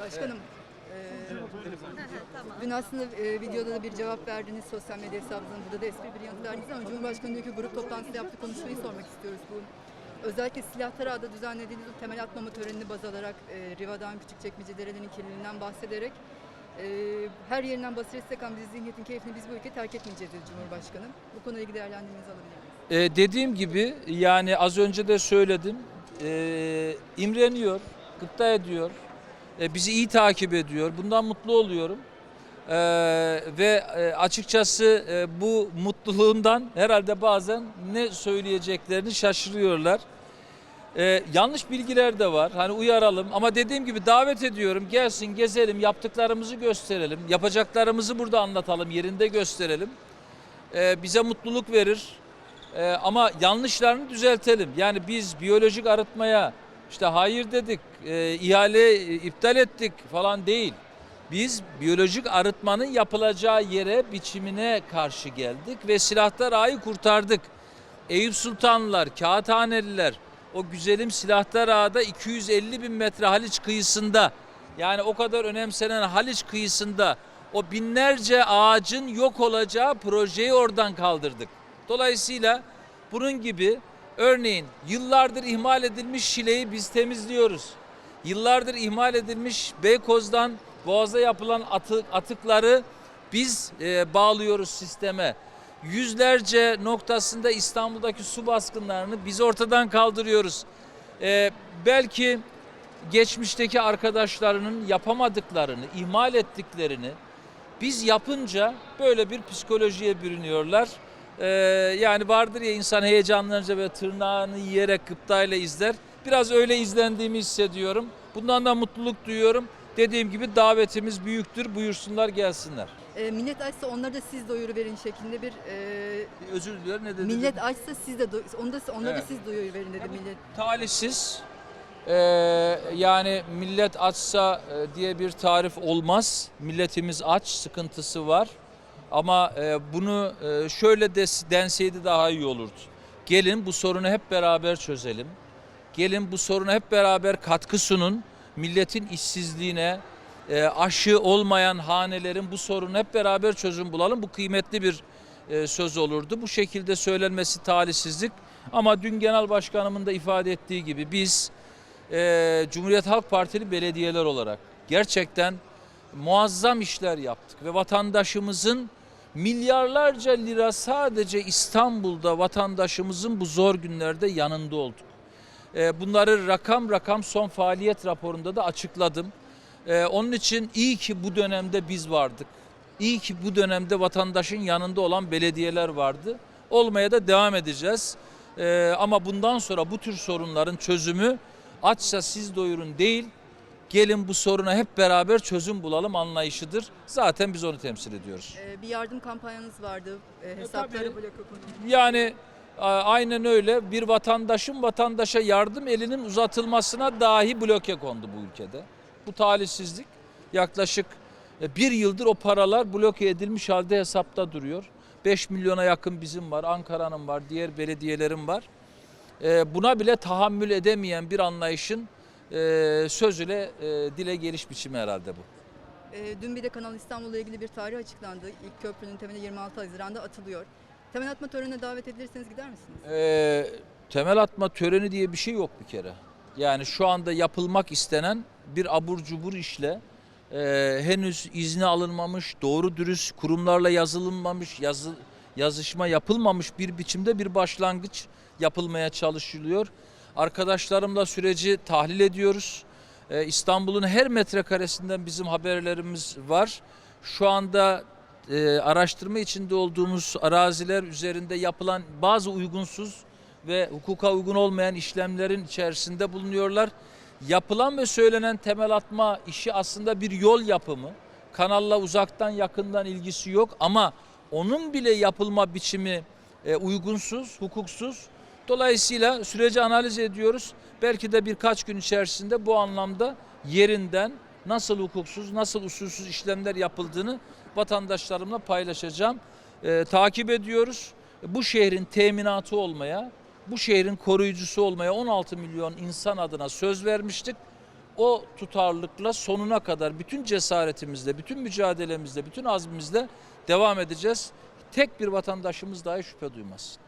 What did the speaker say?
Başkanım, eee, dün aslında eee, videoda da bir cevap verdiniz sosyal medya hesabınızdan. Burada da espri bir yanıt verdiniz ama Cumhurbaşkanı ki grup toplantısı yaptı konuşmayı sormak istiyoruz bu. Özellikle silah tarağda düzenlediğiniz temel atmama törenini baz alarak eee Riva'dan, Küçükçekmece derelerinin kirliliğinden bahsederek eee, her yerinden basiret sekan bir zihniyetin keyfini biz bu ülkeyi terk etmeyeceğiz dedi Cumhurbaşkanı. Bu konuyla ilgili değerlendirmenizi alabilir? Ee, dediğim gibi yani az önce de söyledim. Ee, imreniyor, gıpta ediyor. Ee, bizi iyi takip ediyor. Bundan mutlu oluyorum. Ee, ve e, açıkçası e, bu mutluluğundan herhalde bazen ne söyleyeceklerini şaşırıyorlar. Ee, yanlış bilgiler de var. Hani uyaralım ama dediğim gibi davet ediyorum. Gelsin gezelim, yaptıklarımızı gösterelim. Yapacaklarımızı burada anlatalım, yerinde gösterelim. Ee, bize mutluluk verir. Ee, ama yanlışlarını düzeltelim. Yani biz biyolojik arıtmaya işte hayır dedik, e, ihale e, iptal ettik falan değil. Biz biyolojik arıtmanın yapılacağı yere, biçimine karşı geldik ve silahtar ağayı kurtardık. Eyüp Sultanlılar, Kağıthaneliler, o güzelim silahtar ağda 250 bin metre Haliç kıyısında yani o kadar önemsenen Haliç kıyısında o binlerce ağacın yok olacağı projeyi oradan kaldırdık. Dolayısıyla bunun gibi örneğin yıllardır ihmal edilmiş Şile'yi biz temizliyoruz. Yıllardır ihmal edilmiş Beykoz'dan Boğaz'a yapılan atık, atıkları biz e, bağlıyoruz sisteme. Yüzlerce noktasında İstanbul'daki su baskınlarını biz ortadan kaldırıyoruz. E, belki geçmişteki arkadaşlarının yapamadıklarını, ihmal ettiklerini biz yapınca böyle bir psikolojiye bürünüyorlar. Ee, yani vardır ya insan heyecanlanınca böyle tırnağını yiyerek gıptayla izler. Biraz öyle izlendiğimi hissediyorum. Bundan da mutluluk duyuyorum. Dediğim gibi davetimiz büyüktür. Buyursunlar gelsinler. Eee, millet açsa onları da siz doyuru verin şeklinde bir eee, Özür dilerim ne dedim? millet açsa siz de doy- onu da onları da Evet. siz doyuru verin dedi millet. talihsiz. Ee, yani millet açsa e, diye bir tarif olmaz. Milletimiz aç, sıkıntısı var. Ama e, bunu e, şöyle denseydi daha iyi olurdu. Gelin bu sorunu hep beraber çözelim. Gelin bu soruna hep beraber katkı sunun. Milletin işsizliğine, e, aşı olmayan hanelerin bu sorunu hep beraber çözüm bulalım. Bu kıymetli bir söz olurdu. Bu şekilde söylenmesi talihsizlik. Ama dün genel başkanımın da ifade ettiği gibi biz Cumhuriyet Halk Partili belediyeler olarak gerçekten muazzam işler yaptık ve vatandaşımızın milyarlarca lira sadece İstanbul'da vatandaşımızın bu zor günlerde yanında olduk. E, bunları rakam rakam son faaliyet raporunda da açıkladım. E, onun için iyi ki bu dönemde biz vardık. İyi ki bu dönemde vatandaşın yanında olan belediyeler vardı. Olmaya da devam edeceğiz. E, ama bundan sonra bu tür sorunların çözümü açsa siz doyurun değil, gelin bu soruna hep beraber çözüm bulalım anlayışıdır. Zaten biz onu temsil ediyoruz. Eee, bir yardım kampanyanız vardı. Eee, hesapları tabii. bloke konusu. Yani aynen öyle bir vatandaşın vatandaşa yardım elinin uzatılmasına dahi bloke kondu bu ülkede. Bu talihsizlik yaklaşık e, bir yıldır o paralar bloke edilmiş halde hesapta duruyor. 5 milyona yakın bizim var, Ankara'nın var, diğer belediyelerin var. E, Buna bile tahammül edemeyen bir anlayışın e, sözüyle e, dile geliş biçimi herhalde bu. Eee, dün bir de Kanal İstanbul'la ilgili bir tarih açıklandı. İlk köprünün temeli 26 Haziran'da atılıyor. Temel atma törenine davet edilirseniz gider misiniz? Ee, temel atma töreni diye bir şey yok bir kere. Yani şu anda yapılmak istenen bir abur cubur işle e, henüz izni alınmamış, doğru dürüst kurumlarla yazılmamış, yazı, yazışma yapılmamış bir biçimde bir başlangıç yapılmaya çalışılıyor. Arkadaşlarımla süreci tahlil ediyoruz. Ee, İstanbul'un her metrekaresinden bizim haberlerimiz var. Şu anda e, araştırma içinde olduğumuz araziler üzerinde yapılan bazı uygunsuz ve hukuka uygun olmayan işlemlerin içerisinde bulunuyorlar. Yapılan ve söylenen temel atma işi aslında bir yol yapımı. Kanalla uzaktan yakından ilgisi yok ama onun bile yapılma biçimi e, uygunsuz, hukuksuz. Dolayısıyla süreci analiz ediyoruz. Belki de birkaç gün içerisinde bu anlamda yerinden nasıl hukuksuz, nasıl usulsüz işlemler yapıldığını vatandaşlarımla paylaşacağım. Ee, takip ediyoruz. Bu şehrin teminatı olmaya, bu şehrin koruyucusu olmaya 16 milyon insan adına söz vermiştik. o tutarlılıkla sonuna kadar bütün cesaretimizle, bütün mücadelemizle, bütün azmimizle devam edeceğiz. Tek bir vatandaşımız dahi şüphe duymasın.